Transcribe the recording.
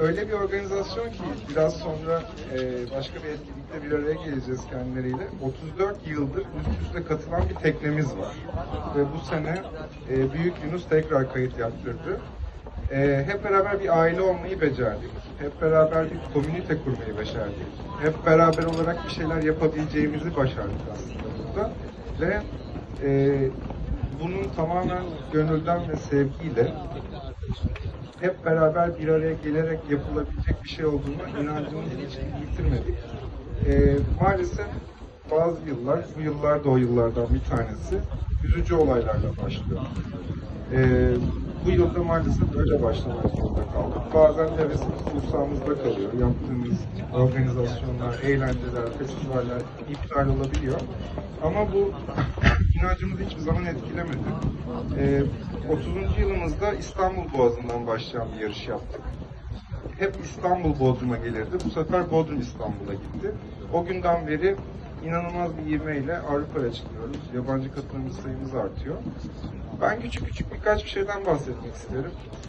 öyle bir organizasyon ki biraz sonra e, başka bir etkinlikte bir araya geleceğiz kendileriyle. 34 yıldır üst üste katılan bir teknemiz var. Ve bu sene e, Büyük Yunus tekrar kayıt yaptırdı. E, hep beraber bir aile olmayı becerdik. Hep beraber bir komünite kurmayı başardık. Hep beraber olarak bir şeyler yapabileceğimizi başardık aslında burada. Ve e, bunun tamamen gönülden ve sevgiyle hep beraber bir araya gelerek yapılabilecek bir şey olduğunu inancımızı hiç yitirmedik. Ee, maalesef bazı yıllar, bu yıllar da o yıllardan bir tanesi, üzücü olaylarla başlıyor. Ee, bu yılda maalesef öyle başlamak zorunda kaldık. Bazen hevesimiz kursağımızda kalıyor. Yaptığımız organizasyonlar, eğlenceler, festivaller iptal olabiliyor. Ama bu inancımızı hiçbir zaman etkilemedi. Ee, 30. yılımızda İstanbul Boğazı'ndan başlayan bir yarış yaptık. Hep İstanbul Bodrum'a gelirdi. Bu sefer Bodrum İstanbul'a gitti. O günden beri inanılmaz bir ivmeyle Avrupa'ya çıkıyoruz. Yabancı katılımcı sayımız artıyor. Ben küçük küçük birkaç bir şeyden bahsetmek isterim.